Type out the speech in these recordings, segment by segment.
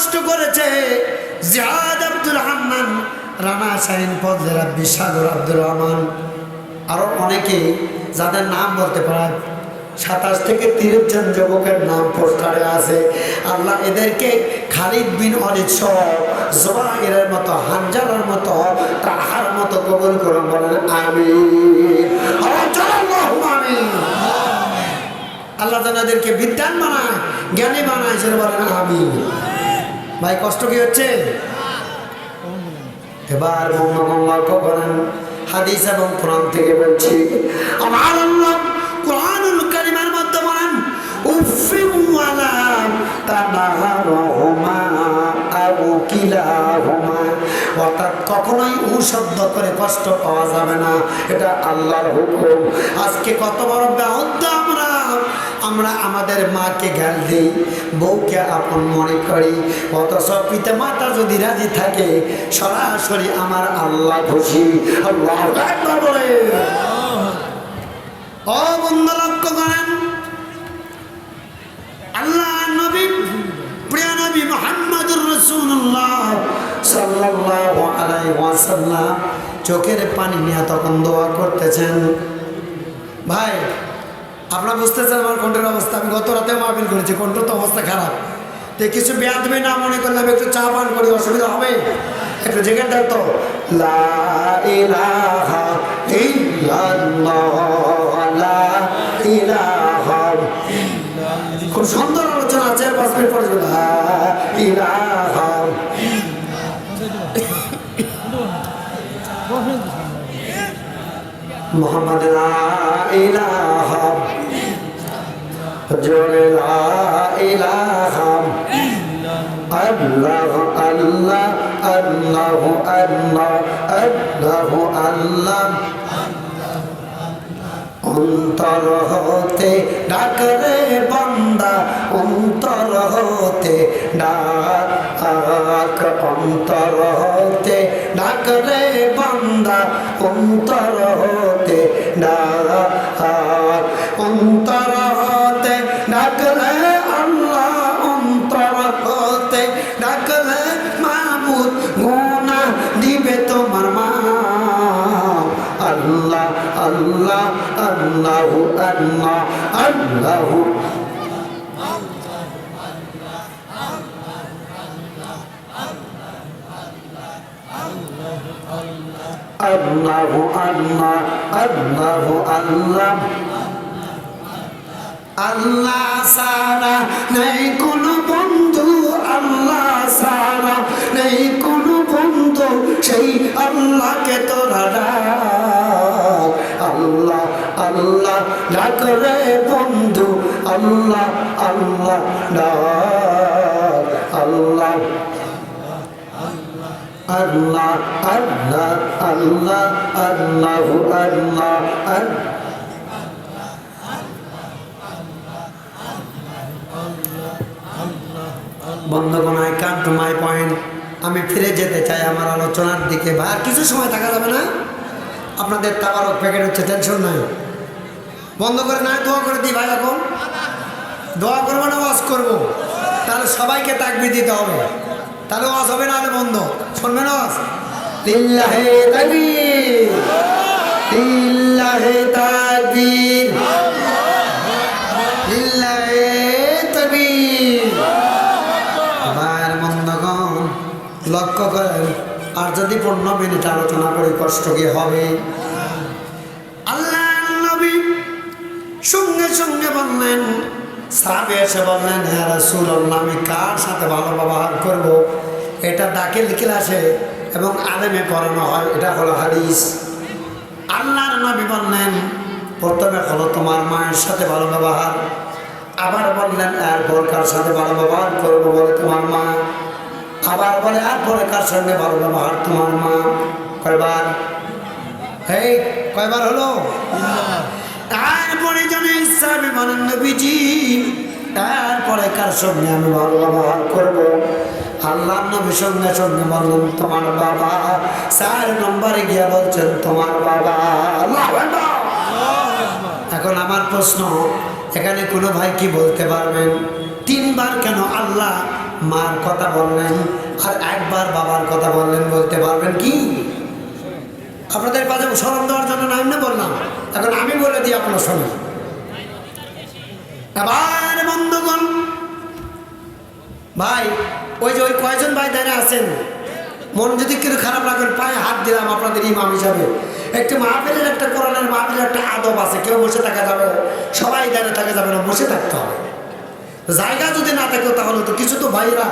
কষ্ট করেছে। জিয়াদ আব্দুল হান্নান, রানা শাহিন ফজলে রাব্বি, সাগর আব্দুর রহমান। আরও অনেকে যাদের নাম বলতে পারে সাতাশ থেকে তিরিশ জন যুবকের নাম পোস্টারে আছে। আল্লাহ এদেরকে খালিদ বিন অলিদ সহ জোবাইরের মতো, হানজালার মতো, তাহার মতো কবুল করে বলেন আমি আল্লাহ যেন এদেরকে বিদ্যান বানায়, জ্ঞানী বানায়, সেটা বলেন আমি ভাই, কষ্ট কি হচ্ছে? এবার মোহাম্মদ করেন হাদিস এবং কোরআন থেকে বলছি, আমার আল্লাহ কোরআনুল কারিমের মধ্যে বলেন উফিম ওয়ালা তানাহারহুমা আও কিলাহুমা। অর্থাৎ কখনোই উ শব্দ করে কষ্ট পাওয়া যাবে না। এটা আল্লাহর হুকুম। আজকে কত বড় ব্যাহত আমরা। আমরা আমাদের মাকে জ্ঞান দিই, বউকে আপন মনে করি। অথচ পিতা মাতা যদি রাজি থাকে, সরাসরি আমার আল্লাহ খুশি। আল্লাহ লক্ষ্য করেন। আল্লাহ নবী, প্রিয় নবী মোহাম্মদুর রসুল্লাহ চোখের পানি নিয়ে তখন দোয়া করতেছেন। ভাই, আপনারা বুঝতেছেন আমার কণ্ঠের অবস্থা? আমি গত রাতে মাহফিল করেছি কণ্ঠ তো অবস্থা খারাপ। তো কিছু বেয়াদবে না মনে করলে আমি একটু চা পান করি, অসুবিধা হবে? একটু জেগে দেন তো। লা খুব সুন্দর আলোচনা আছে? পাঁচ মিনিট পরে ইলাহা মোহাম্মদ লা ইলাহা, জোরে লা ইলাহা। আল্লাহ আল্লাহ আল্লাহ আল্লাহ আল্লাহ আল্লাহ। অন্তর হতে ডাকরে বান্দা, অন্তর হতে ডাক অন্তর হতে ডাকরে বান্দা অন্তর হতে ডাক। অন্তর হতে ডাকরে আল্লাহ অন্তর হতে ডাকলে মাহমুদ গুনা দিবে তোমার মা আল্লাহ আল্লাহ, আল্লাহু আল্লাহ আল্লাহু আল্লাহু আল্লাহ আল্লাহু আল্লাহ আল্লাহ সারা নেই কোনো বন্ধু, আল্লাহ সারা নেই কোনো বন্ধু, সেই আল্লাহকে তোরা আল্লাহ আল্লাহ ডাক রে বন্ধু, আল্লাহ আল্লাহ ডাক। আল্লাহ আল্লাহ আল্লাহ আল্লাহ আল্লাহ আল্লাহ কাম টু মাই পয়েন্ট। আমি ফিরে যেতে চাই আমার আলোচনার দিকে। বা আর কিছু সময় থাকা যাবে না? আপনাদের তাবারক প্যাকেট হচ্ছে টেনশন নাই। বন্ধ করে না দোয়া করে দিই ভাই এখন। দোয়া করব না, ওয়াজ করব। তাহলে সবাইকে তাকবি দিতে হবে। তাহলে ওয়াজ হবে না হলে বন্ধ। শুনবেন ওয়াজ? লিল্লাহে তাকবীর। লিল্লাহে তাকবীর। লক্ষ্য করেন, আর যদি পনেরো মিনিট আলোচনা করি, কষ্ট কি হবে? আল্লাহ নবী সঙ্গে সঙ্গে বললেন, সাহাবি এসে বললেন হ্যাঁ রাসূলুল্লাহ, আমি কার সাথে ভালো ব্যবহার করব? এটা দাখিল ক্লাসে এবং আলেমে পড়ানো হয়, এটা হলো হাদিস। আল্লাহর নবী বললেন, প্রথমে হলো তোমার মায়ের সাথে ভালো ব্যবহার, আবার বললেন, এরপর কার সাথে ভালো ব্যবহার করব বলে তোমার মা? আবার বলে, এরপরে কার সঙ্গে ভালো ব্যবহার তোমার মা? কয়বার? এই, কয়বার হলো? তারপরে জানে ইসলামী বলেন নবীজি, তারপরে কার সঙ্গে আমি ভালো ব্যবহার করব? আল্লাহ নবী সঙ্গে সঙ্গে বললেন, তোমার বাবা চার নম্বরে গিয়ে বলছেন, তোমার বাবা। এখন আমার প্রশ্ন, এখানে কোনো ভাই কি বলতে পারবেন? তিনবার কেন আল্লাহ মার কথা বললেন আর একবার বাবার কথা বললেন বলতে পারবেন কি? আপনাদের পাশে স্মরণ দেওয়ার জন্য নাম না বললাম। এখন আমি বলে দিই আপনার শোনেন এবার বন্ধুগণ ভাই ওই যে ওই কয়জন ভাই দাঁড়িয়ে আছেন? মন যদি কিছু খারাপ রাখেন পায়ে হাত দিলাম আপনাদের ইমাম হিসাবে। একটু মাহফিলের একটা কোরআনের মাহফিলের একটা আদব আছে কেউ বসে থাকা যাবে না, সবাই দাঁড়িয়ে থাকা যাবে না বসে থাকতে হবে। জায়গা যদি না থাকে তাহলে তো কিছু তো ভাইরা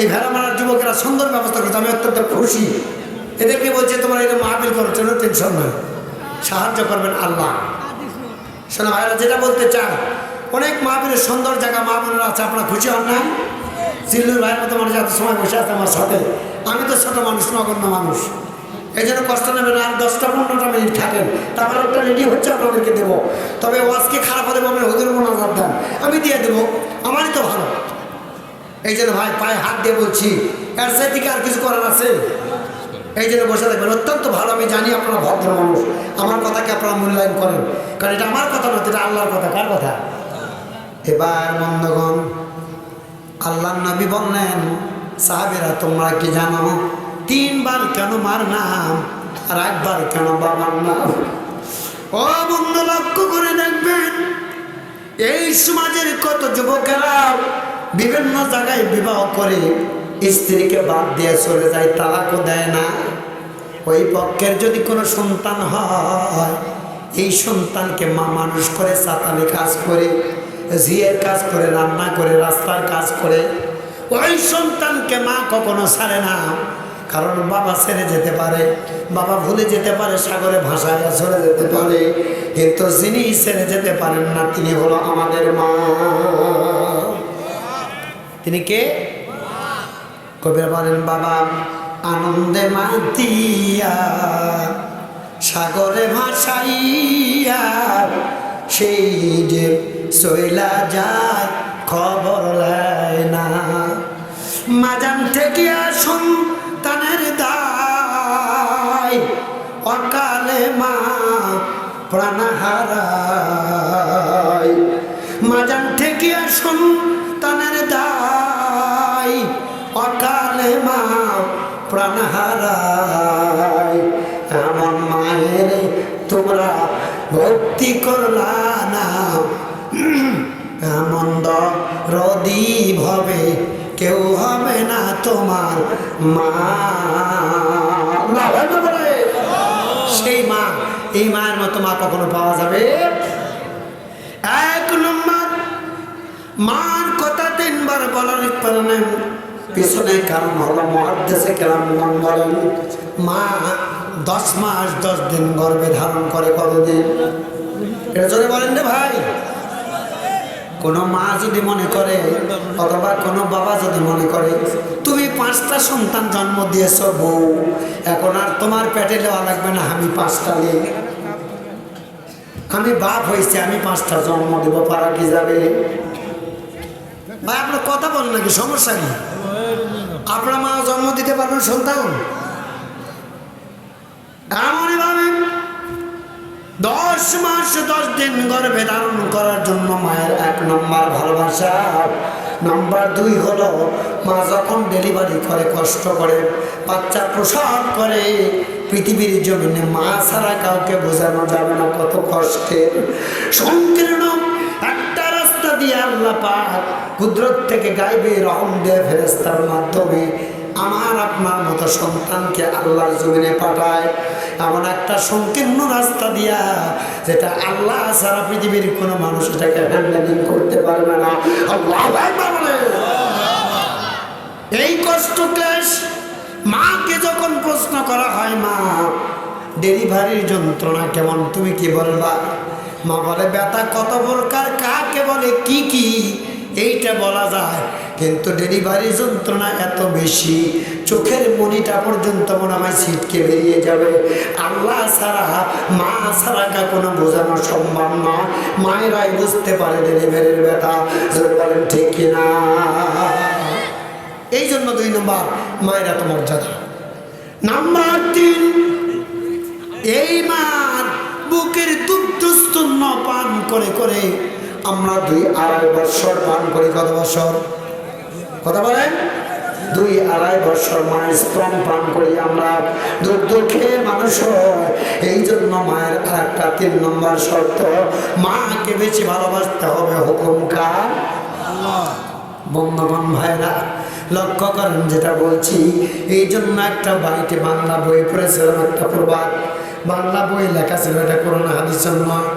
এই ভেড়া মারার যুবকেরা সুন্দর ব্যবস্থা করছে আমি অত্যন্ত খুশি। এদেরকে বলছে তোমার এটা মাহফিল করার জন্য টেনশন নয়। সাহায্য করবেন আল্লাহ। শোনা ভাইরা যেটা বলতে চান অনেক মাহফিলের সুন্দর জায়গা মাহফিলের আছে আপনারা খুশি হন না জিল্লুর ভাইয়ের মতো মানুষ এত সময় বসে আছে আমার সাথে। আমি তো ছোট মানুষ, নগণ্য মানুষ। এই জন্য কষ্ট নেবেন আর দশটা, পনেরোটা মিনিট থাকেন। তারপর একটা রেডি হচ্ছে, আপনাদেরকে দেবো। তবে ওয়াজকে খারাপ হলে বলবেন হুজুর মোনাজার দেন। আমি দিয়ে দেবো। আমারই তো ভালো। এই জন্য ভাই, পায়ে হাত দিয়ে বলছি, এর থেকে আর কিছু করার আছে? এই জন্য বসে থাকবেন। অত্যন্ত ভালো, আমি জানি আপনারা ভদ্র মানুষ। আমার কথাকে আপনারা মূল্যায়ন করেন। কারণ এটা আমার কথা নয়, এটা আল্লাহর কথা। কার কথা? এবার বন্ধগণ আল্লাহ নবী বললেন, সাহাবেরা, তোমরা কি জানো তিনবার কেন মার নাম আর একবার কেন বাবার নাম? ও বন্ধু, লক্ষ্য করে দেখবেন, এই সমাজের কত যুবকেরা বিভিন্ন জায়গায় বিবাহ করে, স্ত্রীকে বাদ দিয়ে চলে যায়, তালাকও দেয় না। ওই পক্ষের যদি কোনো সন্তান হয়, এই সন্তানকে মা মানুষ করে চাতালি কাজ করে ঝিয়ের কাজ করে, রান্না করে, রাস্তার কাজ করে। ওই সন্তানকে মা কখনো ছাড়ে না, কারণ বাবা ছেড়ে যেতে পারে, বাবা ভুলে যেতে পারে, সাগরে ভাষায় চলে যেতে পারে। কিন্তু যিনি ছেড়ে যেতে পারেন না, তিনি হলো আমাদের মা। তিনি কে? কবির বলেন, বাবা, আনন্দে মাতিয়া, সাগরে ভাসাইয়া, সেই যে শৈলা যায়, খবর লেয় না। মাজান থেকে আসুন তানের দায়, অকালে মা প্রাণহারায় মাজান থেকে আসুন তানের দায়, অকালে মা প্রাণহারায় এমন মায়ের তোমরা ভক্তি করলা না। এমন রদি ভবে, কেউ হবে না তোমার মা। সেই মা, এই মায়ের মতো মা কখনো পাওয়া যাবে? এক নম্বর, মার কথা তিনবার বলার কারণে পিছনে কারণ হলো মহাদেশে কেরাম মন বলেন মা দশ মাস দশ দিন গর্ভে ধারণ করে কতদিন? এটা জোরে বলেন রে ভাই। কোনো মা যদি মনে করে, অথবা কোনো বাবা যদি মনে করে, তুমি পাঁচটা সন্তান জন্ম দিয়েছ বউ, এখন আর তোমার পেটে দেওয়া লাগবে না, আমি পাঁচটা নিয়ে আমি বাপ হয়েছে, আমি পাঁচটা জন্ম দেব, পারা কি যাবে? ভাই, আপনার কথা বলেন নাকি, সমস্যা কি? আপনার মা জন্ম দিতে পারবেন সন্তান? এমনই ভাবে। দশ মাস, দশ দিন গর্ভে ধারণ করার জন্য মায়ের এক নম্বর ভালোবাসা। নাম্বার দুই হলো, মা যখন ডেলিভারি করে, কষ্ট করে, বাচ্চা প্রসব করে, পৃথিবীর জমিনে মা ছাড়া কাউকে বোঝানো যাবে না কত কষ্টের। সংকীর্ণ একটা রাস্তা দিয়ে আল্লাহ পাক কুদরত থেকে গাইবে, রহম দিয়ে ফেরেস্তার মাধ্যমে। আমার, আপনার মতো সন্তানকে আল্লাহর জমিনে পাঠায়। এমন একটা সংকীর্ণ রাস্তা দিয়া যেটা আল্লাহ সারা পৃথিবীর কোনো মানুষ এটাকে হ্যান্ডেলিং করতে পারবে না। আল্লাহ। এই কষ্ট ক্লেশ মাকে যখন প্রশ্ন করা হয়, মা, ডেলিভারির যন্ত্রণা কেমন? তুমি কি বলবা? মা বলে, ব্যথা কত প্রকার কাকে বলে কি কি এইটা বলা যায় কিন্তু ডেলিভারি যন্ত্রণা এত বেশি, চোখের মনিটা পর্যন্ত মনে হয় ছিটকে বেরিয়ে যাবে। আল্লাহ ছাড়া, মা ছাড়া কোনো বোঝানো সম্ভব না। মায়েরাই বুঝতে পারে ডেলিভারির ব্যথা। বলেন, ঠিক কিনা এই জন্য দুই নম্বর, মায়ের এত মর্যাদা। নাম্বার তিন, এই মার বুকের দুগ্ধ স্তন্য পান করে করে আমরা দুই আড়াই বছর পান করি কত বছর? কথা বলেন? দুই আড়াই বছর মায়ের স্তন পান করি আমরা। দুধ দুঃখে মানুষ এই জন্য মায়ের আর একটা তিন নম্বর শর্ত, মাকে বেশি ভালোবাসতে হবে হুকুম কার? বন্ধগণ, ভাইরা, লক্ষ্য করেন যেটা বলছি। এই জন্য একটা বাড়িতে বাংলা বই পড়েছিলাম একটা প্রবাদ বাংলা বই লেখা ছিল, এটা করোনা হাদিসের নয়।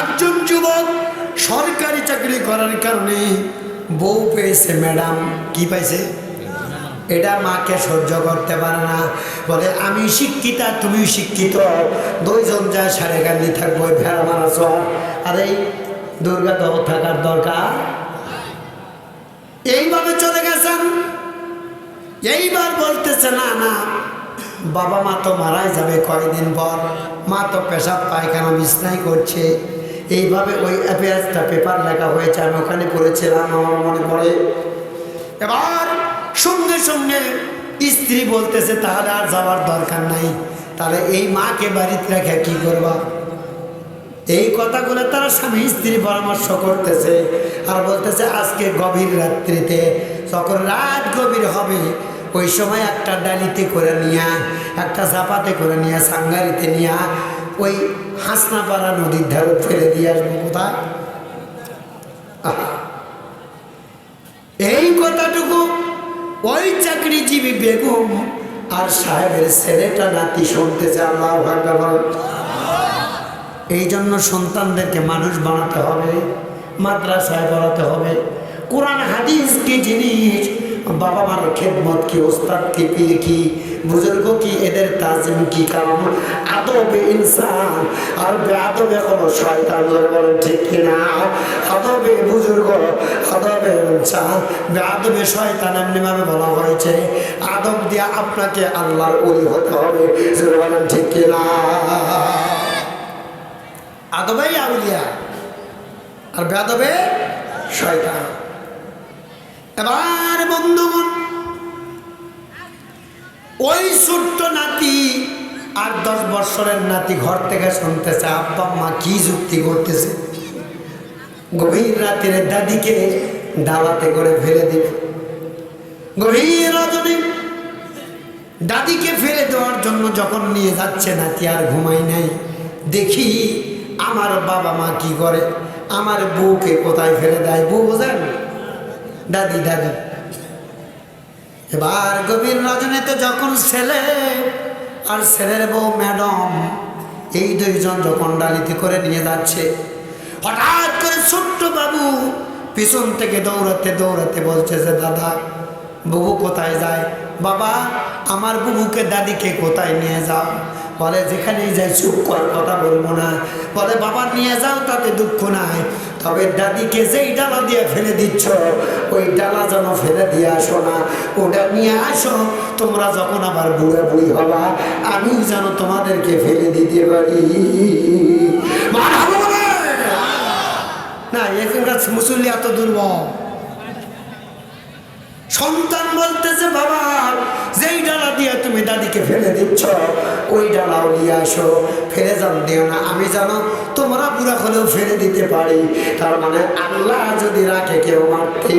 একজন যুবক সরকারি চাকরি করার কারণে বউ পেয়েছে, ম্যাডাম। কি পাইছে? এটা মাকে সহ্য করতে পারে না। বলে, আমি শিক্ষিতা তুমি শিক্ষিত। দুইজন যা সাড়ে গান্ধি থাকব ভেড়া মারা চল। আর, এই দুর্গা তো থাকার দরকার। এইভাবে চলে গেছেন? এইবার বলতেছে, না না, বাবা মা তো মারাই যাবে কয়েকদিন পর। মা তো পেশাব, পায়খানা, বিছনাই করছে। এইভাবে ওই অ্যাপিয়ার্সটা পেপার লেখা হয়েছে, আমি ওখানে পড়েছিলাম আমার মনে পড়ে। এবার সঙ্গে সঙ্গে স্ত্রী বলতেছে, তাহলে আর যাওয়ার দরকার নাই। তাহলে এই মাকে বাড়িতে রেখে কি করবা? এই কথাগুলো তারা স্বামী স্ত্রী পরামর্শ করতেছে আর বলতেছে, আজকে গভীর রাত্রিতে যখন রাত গভীর হবে, ওই সময় একটা ডালিতে করে নিয়া, একটা চাপাতে করে নিয়ে, সাঙ্গারিতে নিয়া ওই হাসনাপাড়া নদীর ধারে ফেলে দিয়ে আসব কোথায়? এই কথাটুকু ওই চাকরিজীবী বেগম আর সাহেবের ছেলেটা নাতি আল্লাহ ভাগ্যবান এই জন্য সন্তানদেরকে মানুষ বানাতে হবে, মাদ্রাসায় পড়াতে হবে। কোরআন, হাদিস কি জিনিস বাবা মার খেদমত কি, ওস্তাদ কি পীর কি, বুজুর্গ কি, এদের তাজিম কি কারণ? আদবে ইনসান। আর বেআদবে হলো শয়তান বলেন ঠিক কিনা আদবে বুজুর্গ, আদবে ইনসান। বেআদবে শয়তান এমনিভাবে বলা হয়েছে। আদব দিয়া আপনাকে আল্লাহর ওলি হতে হবে বলেন ঠিক কিনা আদবেই আউলিয়া, আর বেদবে শয়তান। এবার বন্ধুগণ, ওই ছোট্ট নাতি আট দশ বৎসরের নাতি ঘর থেকে শুনতেছে, আব্বা, মা কি যুক্তি করতেছে? গভীর রাতের দাদিকে ডালাতে করে ফেলে দিবে গভীর দাদিকে ফেলে দেওয়ার জন্য যখন নিয়ে যাচ্ছে, নাতি আর ঘুমাই নাই। দেখি আমার বাবা মা কি করে? আমার বউকে কোথায় ফেলে দেয়? বউ বোঝেন? দাদি দাদি। এবার গভীর রজনীতে যখন ছেলে আর ছেলের বউ ম্যাডাম, এই দুইজন যখন ডালিতে করে নিয়ে যাচ্ছে, হঠাৎ করে ছোট্ট বাবু পিছন থেকে দৌড়াতে দৌড়াতে বলছে যে, দাদা, বুবু কোথায় যায়? বাবা, আমার বুবুকে দাদিকে কোথায় নিয়ে যাও? বলে, যেখানেই যাই চুপ কর কথা বলব না। বলে, বাবা, নিয়ে যাও, তাতে দুঃখ নাই। তবে দাদিকে যেই ডালা দিয়ে ফেলে দিচ্ছ, ওই ডালা যেন ফেলে দিয়ে আসো না। ওটা নিয়ে আসো। তোমরা যখন আবার বুড়া বুড়ি হবা, আমিও যেন তোমাদেরকে ফেলে দিতে পারি। না এখানকার মুসল্লি এত দুর্বল। সন্তান বলতেছে, বাবা, যেই ডালা দিয়ে তুমি দাদিকে ফেলে দিচ্ছ, ওই ডালাও নিয়ে আসো। ফেলে যান, দিও না। আমি জানো, তোমরা বুড়া হলেও ফেলে দিতে পারি। তার মানে আল্লাহ যদি রাখে কেউ মারতে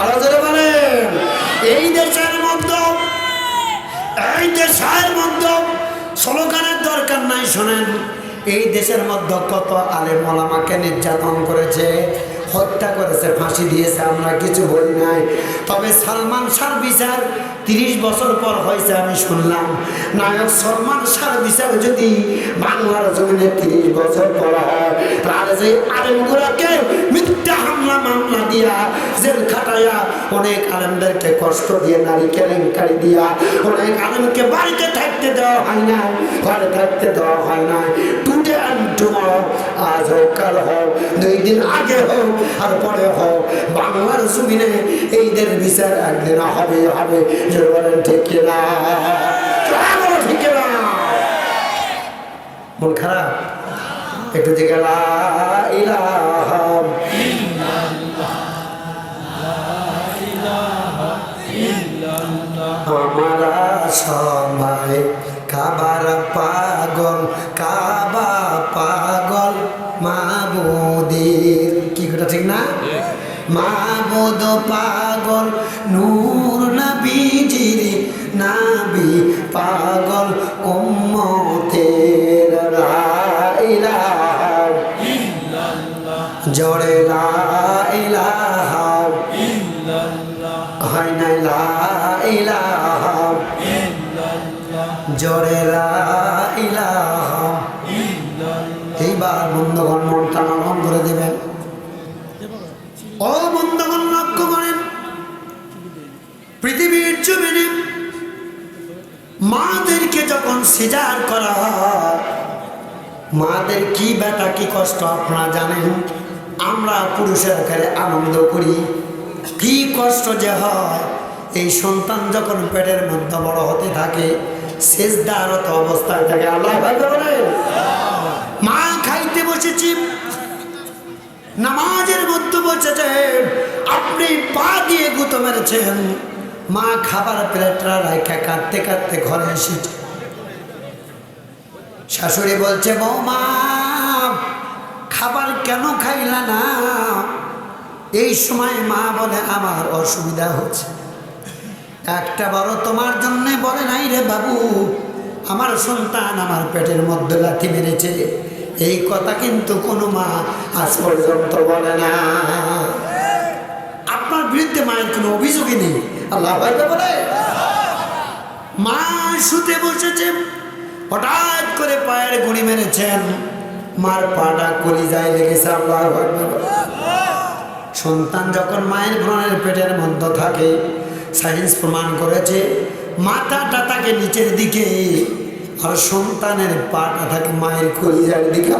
আরও বলেন। এই দেশের মধ্যে, এই দেশের মধ্যে স্লোগানের দরকার নাই, শোনেন। এই দেশের মধ্যে কত আলে মলামাকে নির্যাতন করেছে। হত্যা করেছে, ফাঁসি দিয়েছে, আমরা কিছু বলি নাই। তবে সালমান শাহ বিচার তিরিশ বছর পর হয়েছে আমি শুনলাম। নায়ক সলমান শাহ বিচার যদি বাংলার জমিনে তিরিশ বছর পর হয়, তাহলে যে আরেকগুলাকে মিথ্যা হামলা মামলা দিয়া জেল খাটাইয়া অনেক আলেমদেরকে কষ্ট দিয়ে নারী কেলেঙ্কারি দিয়া অনেক বাড়িতে থাকতে দেওয়া হয় না, ঘরে থাকতে দেওয়া হয় না। টুডে অ্যান্ড আজ হোক, কাল হোক, দুই দিন আগে হোক, আর পরে হোক, বাংলার জমিনে এইদের বিচার একদিন হবে হবে যে বলেন ঠিক কিনা? মন খারাপ? একটু দিকে সবাই কাবার পাগল, কাবা পাগল, মাবুদির কি কথা ঠিক না? মাবুদ পাগল, নূর নবীজির নাবি পাগল, উম্মতের লা ইলাহা জোরে এইবার বন্ধগণ মনটা নরম করে দেবেন। ও বন্ধগণ, লক্ষ্য করেন, পৃথিবীর জমিনে মাদেরকে যখন সিজার করা হয়, মাদের কি ব্যথা কি কষ্ট আপনারা জানেন? আমরা পুরুষের আকারে আনন্দ করি। কি কষ্ট যে হয়, এই সন্তান যখন পেটের মধ্যে বড় হতে থাকে শেষদারত অবস্থায় থাকে। আল্লাহ মা খাইতে বসেছি, নামাজের মধ্যে বসেছে, আপনি পা দিয়ে গুঁতো মেরেছেন। মা খাবার প্লেটরা রাখা কাঁদতে কাঁদতে ঘরে এসেছে। শাশুড়ি বলছে, বৌমা, খাবার কেন খাইলা না? এই সময় মা বলে, আমার অসুবিধা হচ্ছে। একটা বড় তোমার জন্য বলে নাই রে বাবু। আমার সন্তান আমার পেটের মধ্যে লাথি মেরেছে। এই কথা কিন্তু কোনো মা আজ পর্যন্ত বলে না। আপনার বিরুদ্ধে মায়ের কোনো অভিযোগই নেই। আল্লাহ বলে। মা শুতে বসেছে, হঠাৎ করে পায়ের গুড়ি মেরেছেন। মার পাটা কলি যায় লেগেছে, আল্লাহ। সন্তান যখন মায়ের ভ্রণের পেটের মধ্যে থাকে সায়েন্স প্রমাণ করেছে। মাথাটা থাকে নিচের দিকে আর সন্তানের পাটা থাকে মায়ের কলিজার দিকে।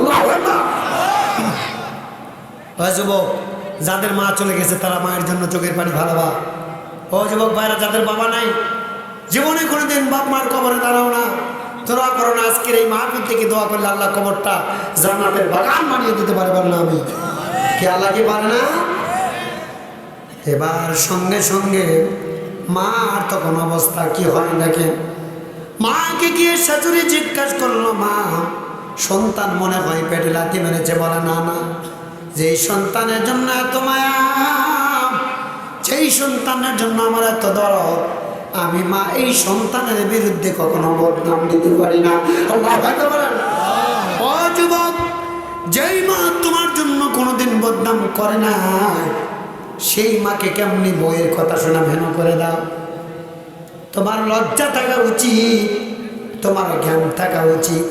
যুবক, যাদের মা চলে গেছে, তারা মায়ের জন্য চোখের পানি ভালোবা ও যুবক ভাইরা, যাদের বাবা নাই, জীবনে কোনোদিন বাপ মার কবরে দাঁড়াও না। দোয়া করো না, আজকের এই মাহফিল থেকে দোয়া করলে আল্লাহ কবরটা জান্নাতের বাগান বানিয়ে দিতে পারবেন না আমি। কে আল্লাহ কি পারে না? এবার সঙ্গে সঙ্গে মার তখন অবস্থা কি হয় নাকি মাকে গিয়ে শাশুড়ি জিজ্ঞাসা করল, মা, সন্তান মনে হয় পেটে লাথি মেরেছে? বলে, না না। যেই সন্তানের জন্য এত মায়া সন্তানের জন্য আমার এত দরদ, আমি মা এই সন্তানের বিরুদ্ধে কখনো বদনাম দিতে পারি না। যেই মা তোমার জন্য কোনোদিন বদনাম করে না সেই মাকে কেমনি বইয়ের কথা শোনা ভেন করে দাও? তোমার লজ্জা থাকা উচিত, তোমার জ্ঞান থাকা উচিত।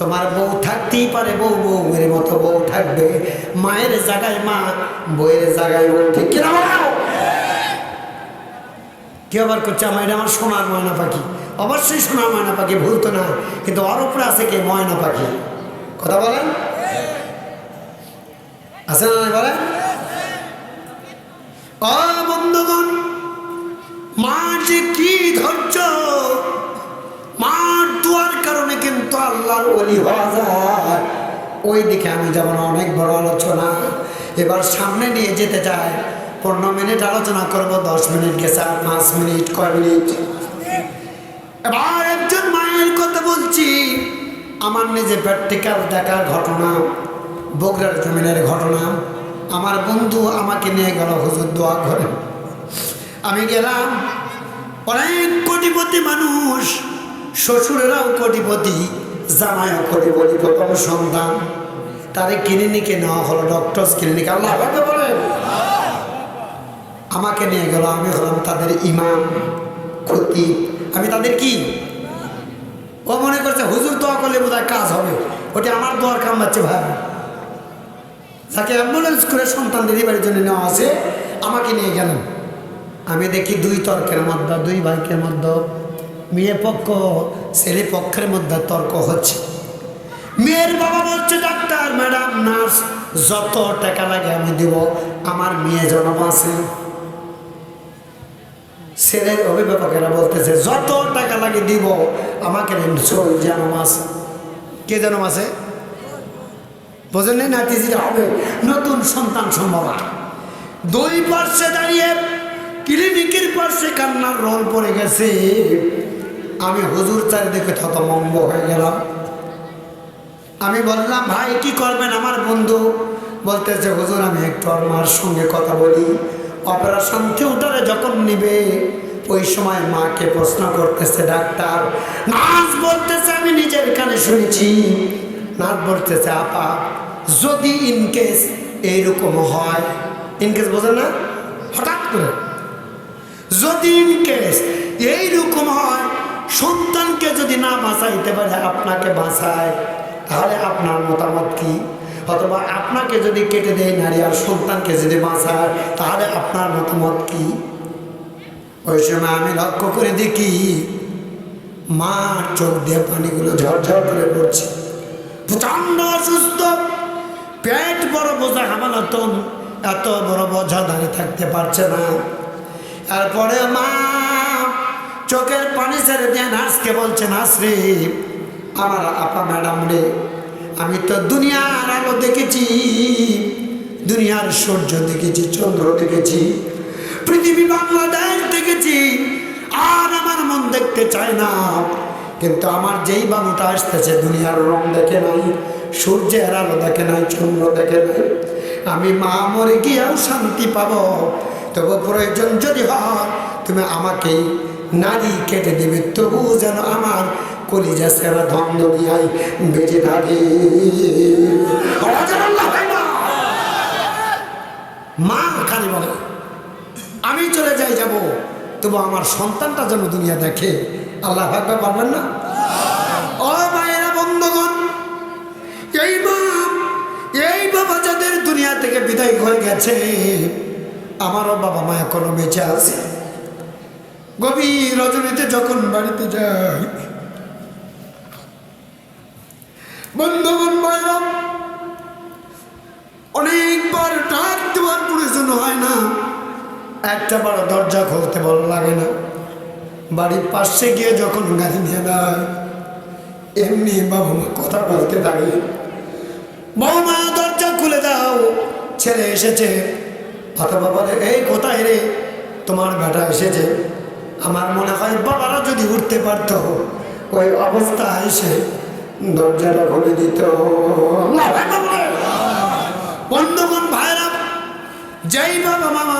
তোমার বউ থাকতেই পারে বউ, বউয়ের মতো বউ থাকবে। মায়ের জায়গায় মা বইয়ের জায়গায় বউ, ঠিক কিনা আবার করছে, আমার এটা আমার সোনার ময়না পাখি। অবশ্যই সোনার ময়না পাখি, ভুল তো না কিন্তু ওর উপরে আছে কে? ময়না পাখি। কথা বলেন? আছে না বলেন? ও বন্ধুগণ, মা যে কি ধৈর্য, মার দোয়ার কারণে কিন্তু আল্লাহর অলি হওয়া যায়। ওই দিকে আমি যেমন অনেক বড় আলোচনা। এবার সামনে নিয়ে যেতে চাই। পনেরো মিনিট আলোচনা করব, দশ মিনিট গেছে, আর পাঁচ মিনিট, কয় মিনিট? এবার একজন মায়ের কথা বলছি। আমার নিজে প্র্যাকটিক্যাল দেখার ঘটনা, বগুড়ার জমিনের ঘটনা। আমার বন্ধু আমাকে নিয়ে গেল, হুজুর দোয়া করে। আমি গেলাম, অনেক কোটিপতি মানুষ, শ্বশুরেরাও কোটিপতি, জামাইও কোটিপতি, প্রথম সন্তান। তারে ক্লিনিকে নেওয়া হলো ডক্টরস ক্লিনিক আল্লাহ বলেন আমাকে নিয়ে গেল, আমি হলাম তাদের ইমাম ক্ষতি আমি তাদের কি? ও মনে করছে, হুজুর দোয়া করলে বোধহয় কাজ হবে। ওটা আমার দোয়ার কাম পাচ্ছে ভাই। যাকে অ্যাম্বুলেন্স করে সন্তান ডেলিভারির জন্য নেওয়া আছে আমাকে নিয়ে গেলেন। আমি দেখি দুই তর্কের মধ্যে, দুই ভাইকের মধ্যে, মেয়ে পক্ষ, ছেলে পক্ষের মধ্যে তর্ক হচ্ছে। মেয়ের বাবা বলছে, ডাক্তার, ম্যাডাম, নার্স, যত টাকা লাগে আমি দেব, আমার মেয়ে জন্ম আছে। ছেলের অভিভাবকেরা বলতেছে, যত টাকা লাগে দিব, আমাকে জন্ম আছে। কে জন্ম আছে? বোঝেন নাই নাতিজিরা হবে? নতুন সন্তান সম্ভাবনা দুই পার্শ্বে দাঁড়িয়ে ক্লিনিকের পার্শ্বে কান্নার রোল পড়ে গেছে। আমি হুজুর চারিদিকে থতমম্ব হয়ে গেলাম। আমি বললাম, ভাই, কি করবেন আমার বন্ধু? বলতেছে, হুজুর, আমি একটু আর মার সঙ্গে কথা বলি। অপারেশন থিয়েটারে যখন নিবে, ওই সময় মাকে প্রশ্ন করতেছে, ডাক্তার, নার্স বলতেছে, আমি নিজের কানে শুনেছি। নার্স বলতেছে, আপা যদি ইনকেস এইরকম হয় ইনকেস বোঝে না? হঠাৎ করে। যদি ইনকেস এইরকম হয়, সন্তানকে যদি না বাঁচাইতে পারে, আপনাকে বাঁচায়, তাহলে আপনার মতামত কি? অথবা আপনাকে যদি কেটে দেয় নারী আর সন্তানকে যদি বাঁচায়, তাহলে আপনার মতামত কি? ওই সময় আমি লক্ষ্য করে দেখি মা চোখ দিয়ে পানিগুলো ঝরঝর করে পড়ছে। প্রচণ্ড অসুস্থ। পেট বড় বোঝা হামালাতন এত বড় বোঝা দাঁড়িয়ে থাকতে পারছে না। তারপরে মা চোখের পানি ছেড়ে দিয়ে নার্সকে বলছে নার্স রে আমার আপা ম্যাডাম রে, আমি তো দুনিয়ার আলো দেখেছি, দুনিয়ার সূর্য দেখেছি, চন্দ্র দেখেছি, পৃথিবী বাংলাদেশ দেখেছি, আর আমার মন দেখতে চায় না। কিন্তু আমার যেই বাবুটা আসতেছে, দুনিয়ার রং দেখে নাই সূর্যের আলো দেখে নাই, চন্দ্র দেখে নাই। আমি মা মরে গিয়েও শান্তি পাবো। তবু প্রয়োজন যদি হয়, তুমি আমাকেই নারী কেটে দেবে। তবু যেন আমার কলিজা সেরা ধন দুনিয়ায় বেঁচে থাকে। মা খালি বলে, আমি চলে যাই যাব। তবু আমার সন্তানটা যেন দুনিয়া দেখে। আল্লাহ ভাবতে পারবেন না? বিদায় হয়ে গেছে। আমারও বাবা মা এখনও বেঁচে আছে। গভীর রজনীতে যখন বাড়িতে যাই, বন্ধুগণ মায়েরা অনেকবার ডাক দেওয়ার প্রয়োজন হয় না। একটা বড় দরজা খুলতে ভালো লাগে না। বাড়ির পাশে গিয়ে যখন গাড়ি নিয়ে দেয় এমনি বাবা মা কথা বলতে থাকে, বাবা মা, দরজা খুলে দাও। ছেলে এসেছে। অথবা বলে, এই কোথায় রে? তোমার বেটা এসেছে। আমার মনে হয় বাবারা যদি উঠতে পারতো, ওই অবস্থা এসে দরজাটা খুলে দিত। বন্ধুগণ ভাইরা যেই বাবা মামা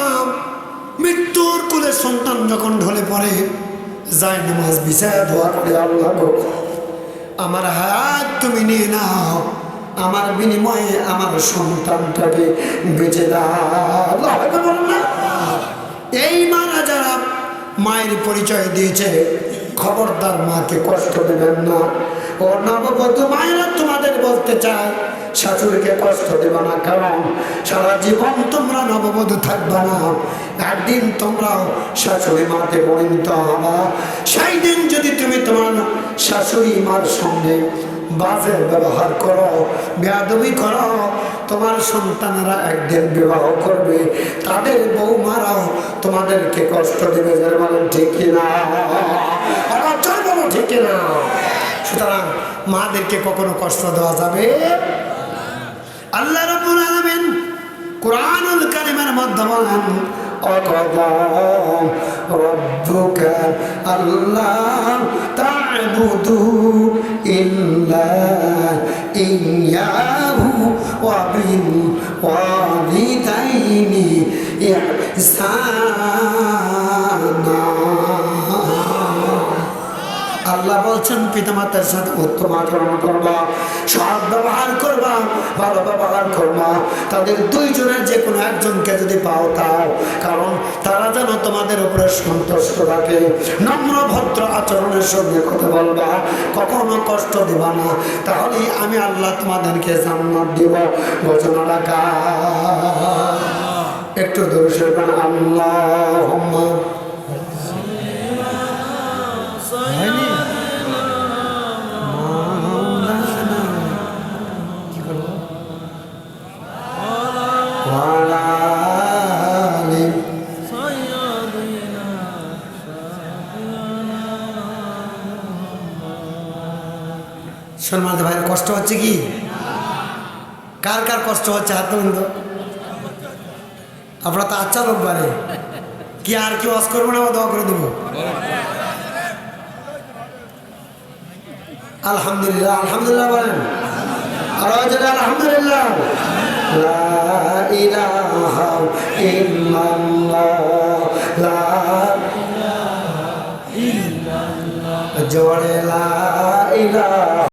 মৃত্যুর কুলে সন্তান যখন ঢলে পড়ে, যায় নামাজ বিছায় দোয়া করে, আল্লাহ আমার হাত তুমি নিয়ে নাও। আমার বিনিময়ে আমার সন্তানটাকে বেঁচে না। এই মারা যারা মায়ের পরিচয় দিয়েছে, খবরদার মাকে কষ্ট দেবেন না। ও নববধূ মায়েরা তোমাদের বলতে চায়, শাশুড়িকে কষ্ট দেবে না, কারণ সারা জীবন তোমরা নববধূ থাকবে না। একদিন তোমরাও শাশুড়ি মাকে পরিণত হবা। সেই দিন যদি তুমি তোমার শাশুড়ি মার সঙ্গে বাজে ব্যবহার করো, বেয়াদবি করো। তোমার সন্তানেরা একদিন বিবাহ করবে, তাদের বৌমারাও তোমাদেরকে কষ্ট দেবে যার বলেন ঠিক না ঠিক না সুতরাং মাদেরকে কখনো কষ্ট দেওয়া যাবে আল্লাহ রাব্বুল আলামিন কোরআনুল কারীমের মধ্যে বলেন অকদা রব্বুকা আল্লাহ ইয়াহু ওয়া বিল ওয়ালিদাইনি ইহসানা আল্লাহ বলছেন, পিতামাতার সাথে উত্তম আচরণ করবা, সৎ ব্যবহার করবা, ভালো ব্যবহার করবা। তাদের দুইজনের যে কোনো একজনকে যদি পাও তাও, কারণ তারা যেন তোমাদের উপরে সন্তুষ্ট থাকে। নম্র, ভদ্র আচরণের সঙ্গে কথা বলবা, কখনো কষ্ট দিবা না। তাহলেই আমি আল্লাহ তোমাদেরকে জান্নাত দিব। ঘোষণা রাখা একটু দূর আল্লাহ হচ্ছে কি? কার কার কষ্ট হচ্ছে, হাত তো। আপনারা তো আচ্ছা লোক বাড়ে কি আর কি ওয়াজ করব না দোয়া করে দেবো? আলহামদুলিল্লাহ আলহামদুলিল্লাহ বলেন। আরও যেটা আলহামদুলিল্লাহ। লা লা লা ইলাহা